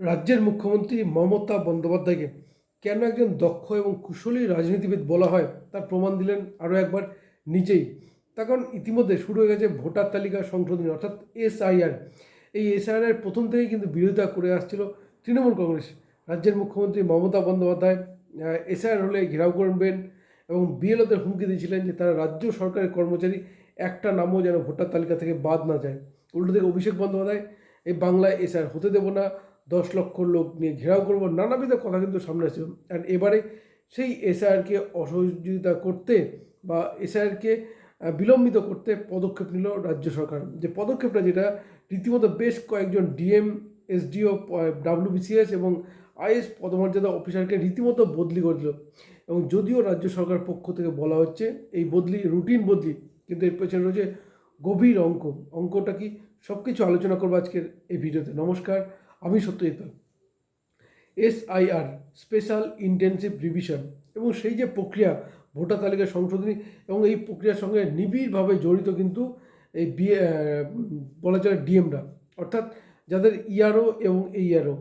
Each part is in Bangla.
রাজ্যের মুখ্যমন্ত্রী মমতা বন্দ্যোপাধ্যায়কে কেন একজন দক্ষ এবং কুশলী রাজনীতিবিদ বলা হয় তার প্রমাণ দিলেন আরও একবার নিজেই তার কারণ ইতিমধ্যে শুরু হয়ে গেছে ভোটার তালিকা সংশোধনী, অর্থাৎ এসআইআর। এই এসআইআর প্রথম থেকেই কিন্তু বিরোধিতা করে আসছিল তৃণমূল কংগ্রেস। রাজ্যের মুখ্যমন্ত্রী মমতা বন্দ্যোপাধ্যায় এসআইআর হলে ঘেরাও করবেন এবং বিএলওদের হুমকি দিয়েছিলেন যে তারা রাজ্য সরকারের কর্মচারী, একটা নামও যেন ভোটার তালিকা থেকে বাদ না যায়। উল্টো থেকে অভিষেক বন্দ্যোপাধ্যায়, এই বাংলায় এসআইআর হতে দেবো না দশ লক্ষ লোক নিয়ে ঘেরাও করব, নানাবিধ কথা কিন্তু সামনে আসছে। আর এবারে সেই এসআইআরকে অসহযোগিতা করতে বা এসআইআরকে বিলম্বিত করতে পদক্ষেপ নিল রাজ্য সরকার। যে পদক্ষেপটা যেটা রীতিমতো বেশ কয়েকজন ডিএম এসডিও ডাব্লিউবিসিএস এবং আইএস পদমর্যাদা অফিসারকে রীতিমতো বদলি করে দিল। এবং যদিও রাজ্য সরকার পক্ষ থেকে বলা হচ্ছে, এই বদলি, রুটিন বদলি, কিন্তু এর পেছনে রয়েছে গভীর অঙ্ক। অঙ্কটা কি সব কিছু আলোচনা করব আজকের এই ভিডিওতে। নমস্কার আমি Satyajit Pal SIR special intensive revision এবং সেই যে প্রক্রিয়া, ভোটার তালিকা সংশোধনী, এবং এই প্রক্রিয়ার সঙ্গে নিবিড়ভাবে জড়িত কিন্তু এই বিএ বলা যায় ডিএমরা অর্থাৎ যাদের ইআরও এবং এইআরও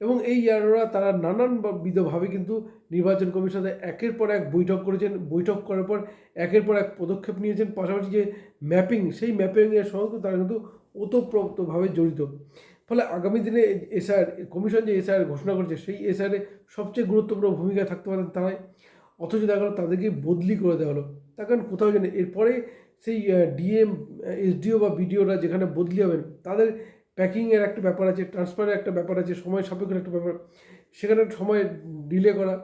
এবং এই ইয়ারোরা তারা নানান বিধভাবে কিন্তু নির্বাচন কমিশনে একের পর এক বৈঠক করেছেন। বৈঠক করার পর একের পর এক পদক্ষেপ নিয়েছেন। পাশাপাশি যে ম্যাপিং সেই ম্যাপিংয়ের সঙ্গে তারা কিন্তু ওতপ্রোতভাবে জড়িত। ফলে আগামী দিনে এসআর কমিশন যে এসআর ঘোষণা করেছে, সেই এসআরে সবচেয়ে গুরুত্বপূর্ণ ভূমিকা থাকতে পারেন তারাই। অথচ দেখা গেলো তাদেরকে বদলি করে দেওয়া হলো। তার কারণ কোথাও জানে, এরপরে সেই ডিএম, এসডিও বা বিডিওরা যেখানে বদলি হবেন, তাদের প্যাকিংয়ের একটা ব্যাপার আছে ট্রান্সফারের একটা ব্যাপার আছে, সময় সাপেক্ষের একটা ব্যাপার। সেখানে সময় ডিলে করা।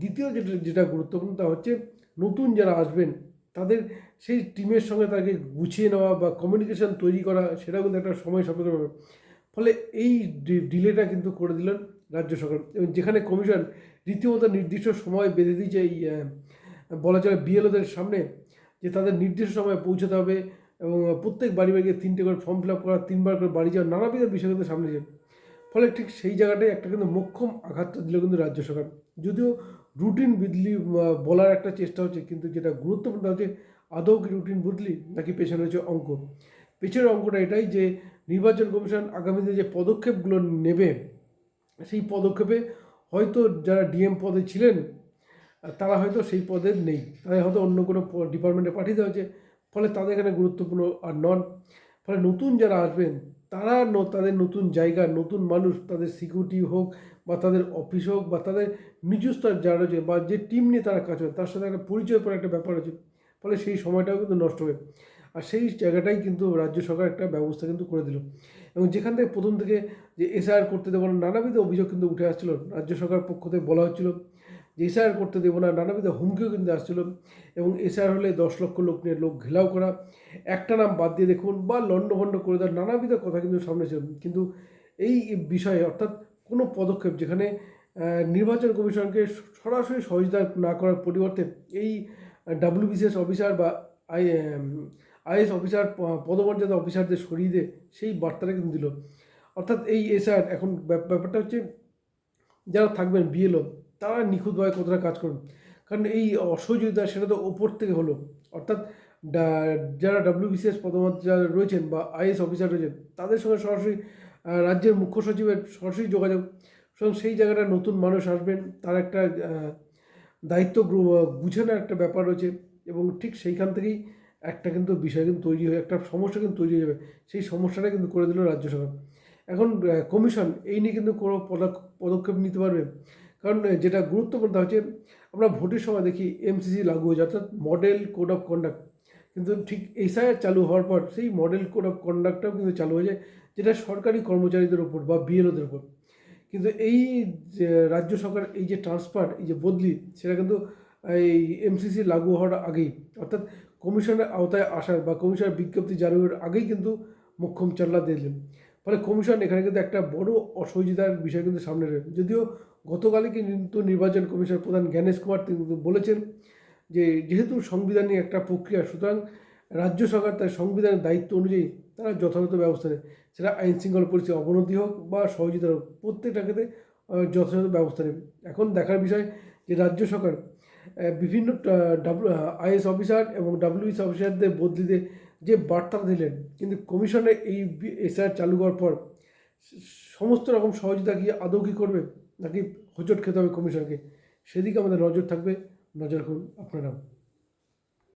দ্বিতীয় যেটা যেটা গুরুত্বপূর্ণ তা হচ্ছে, নতুন যারা আসবেন, তাদের সেই টিমের সঙ্গে তাকে গুছিয়ে নেওয়া বা কমিউনিকেশন তৈরি করা সেটা কিন্তু একটা সময় সাপেক্ষ ব্যাপার। ফলে এই ডিলেটা কিন্তু করে দিলেন রাজ্য সরকার। এবং যেখানে কমিশন রীতিমতো নির্দিষ্ট সময় বেঁধে দিয়েছে এই বলা চলে বিএলওদের সামনে যে তাদের নির্দিষ্ট সময়ে পৌঁছতে হবে এবং প্রত্যেক বাড়ি বাড়ি গিয়ে তিনটে করে ফর্ম ফিল আপ করা, তিনবার করে বাড়ি যাওয়া, নানাবিধ বিষয় কিন্তু সামনে যায় ফলে ঠিক সেই জায়গাটায় একটা কিন্তু মোক্ষম আঘাতটা দিল কিন্তু রাজ্য সরকার। যদিও রুটিন বদলি বলার একটা চেষ্টা হচ্ছে, কিন্তু যেটা গুরুত্বপূর্ণ হচ্ছে, আদৌ কি রুটিন বদলি নাকি পেছনে হচ্ছে অঙ্ক। পেছনের অঙ্কটা এটাই যে নির্বাচন কমিশন আগামীতে যে পদক্ষেপগুলো নেবে, সেই পদক্ষেপে হয়তো যারা ডিএম পদে ছিলেন, তারা হয়তো সেই পদে নেই। তাদের হয়তো অন্য কোনো ডিপার্টমেন্টে পাঠিয়ে দেওয়া হয়েছে। ফলে তাদের এখানে গুরুত্বপূর্ণ আর নন। ফলে নতুন যারা আসবেন, তারা তাদের নতুন জায়গা, নতুন মানুষ, তাদের সিকিউরিটি হোক বা তাদের অফিস হোক বা তাদের নিজস্ব যারা রয়েছে বা যে টিম নিয়ে তারা কাজ করে, তার সাথে একটা পরিচয় পরে একটা ব্যাপার আছে। ফলে সেই সময়টাও কিন্তু নষ্ট হবে। আর সেই জায়গাটাই কিন্তু রাজ্য সরকার একটা ব্যবস্থা কিন্তু করে দিল। এবং যেখান থেকে প্রথম থেকে যে এসআর করতে দেবো না, নানাবিধ অভিযোগ কিন্তু উঠে আসছিল রাজ্য সরকার পক্ষ থেকে বলা হচ্ছিল যে এসআইআর করতে দেবো না, নানাবিধ হুমকিও কিন্তু আসছিল। এবং এসআর হলে দশ লক্ষ লোক নিয়ে লোক ঘেলাও করা, একটা নাম বাদ দিয়ে দেখুন বা লণ্ডভণ্ড করে দেওয়ার নানাবিধ কথা কিন্তু সামনে ছিল। কিন্তু এই বিষয়ে অর্থাৎ কোনো পদক্ষেপ যেখানে নির্বাচন কমিশনকে সরাসরি সহযোগিতা না করার পরিবর্তে এই ডাব্লিউবিসিএস অফিসার বা আই আইএস অফিসার পদমর্যাদা অফিসারদের সরিয়ে দিয়ে সেই বার্তাটা কিন্তু দিল। অর্থাৎ এই এসআর এখন ব্যাপারটা হচ্ছে যারা থাকবেন, বিএলও, তারা নিখুঁতভাবে কতটা কাজ করুন। কারণ এই অসহযোগিতা সেটা তো ওপর থেকে হলো। অর্থাৎ যারা ডাব্লিউবিসিএস পদমর্যাদা রয়েছেন বা আইএস অফিসার রয়েছেন, তাদের সঙ্গে সরাসরি রাজ্যের মুখ্য সচিবের সরাসরি যোগাযোগ। সুতরাং সেই জায়গাটা নতুন মানুষ আসবেন, তার একটা দায়িত্ব বুঝে একটা ব্যাপার রয়েছে এবং ঠিক সেইখান থেকেই একটা কিন্তু বিষয় কিন্তু তৈরি হয়ে, একটা সমস্যা কিন্তু তৈরি হয়ে যাবে। সেই সমস্যাটা কিন্তু করে দিল রাজ্য সরকার। এখন কমিশন এই নিয়ে কিন্তু কোনো পদক্ষেপ নিতে পারবে। কারণ যেটা গুরুত্বপূর্ণ তা হচ্ছে, আমরা ভোটের সময় দেখি এমসিসি লাগু হয়েছে অর্থাৎ মডেল কোড অফ কন্ডাক্ট কিন্তু ঠিক এসআইআর চালু হওয়ার পর সেই মডেল কোড অফ কন্ডাক্টটাও কিন্তু চালু হয়ে যায়, যেটা সরকারি কর্মচারীদের ওপর বা বিএলওদের ওপর কিন্তু এই রাজ্য সরকার এই যে ট্রান্সফার এই যে বদলি, সেটা কিন্তু এই এমসিসি লাগু হওয়ার আগেই, অর্থাৎ কমিশনের আওতায় আসার বা কমিশনের বিজ্ঞপ্তি জারির আগেই কিন্তু মোক্ষম চাল্লা দিলেন। ফলে কমিশন এখানে কিন্তু একটা বড় অসহযোগিতার বিষয় কিন্তু সামনে রয়েছে যদিও গতকালই কিন্তু নির্বাচন কমিশন প্রধান জ্ঞানেশ কুমার তিনি কিন্তু বলেছেন যে, যেহেতু সংবিধানিক একটা প্রক্রিয়া, সুতরাং রাজ্য সরকার তার সংবিধানের দায়িত্ব অনুযায়ী তারা যথাযথ ব্যবস্থা নেয়। সেটা আইন শৃঙ্খলা পরিস্থিতি অবনতি হোক বা সহযোগিতা হোক, প্রত্যেকটা ক্ষেত্রে যথাযথ ব্যবস্থা নেবে। এখন দেখার বিষয় যে, রাজ্য সরকার বিভিন্ন ডাব্লু আইএস অফিসার এবং ডাব্লিউএস অফিসারদের বদলিতে যে বার্তা দিলেন, কিন্তু কমিশনে এই এসআর চালু হওয়ার পর সমস্ত রকম সহযোগিতা কি আদৌ কি করবে? নাকি হোচট খেতে হবে কমিশনকে? সেদিকে আমাদের নজর থাকবে। নজর রাখুন আপনারাও।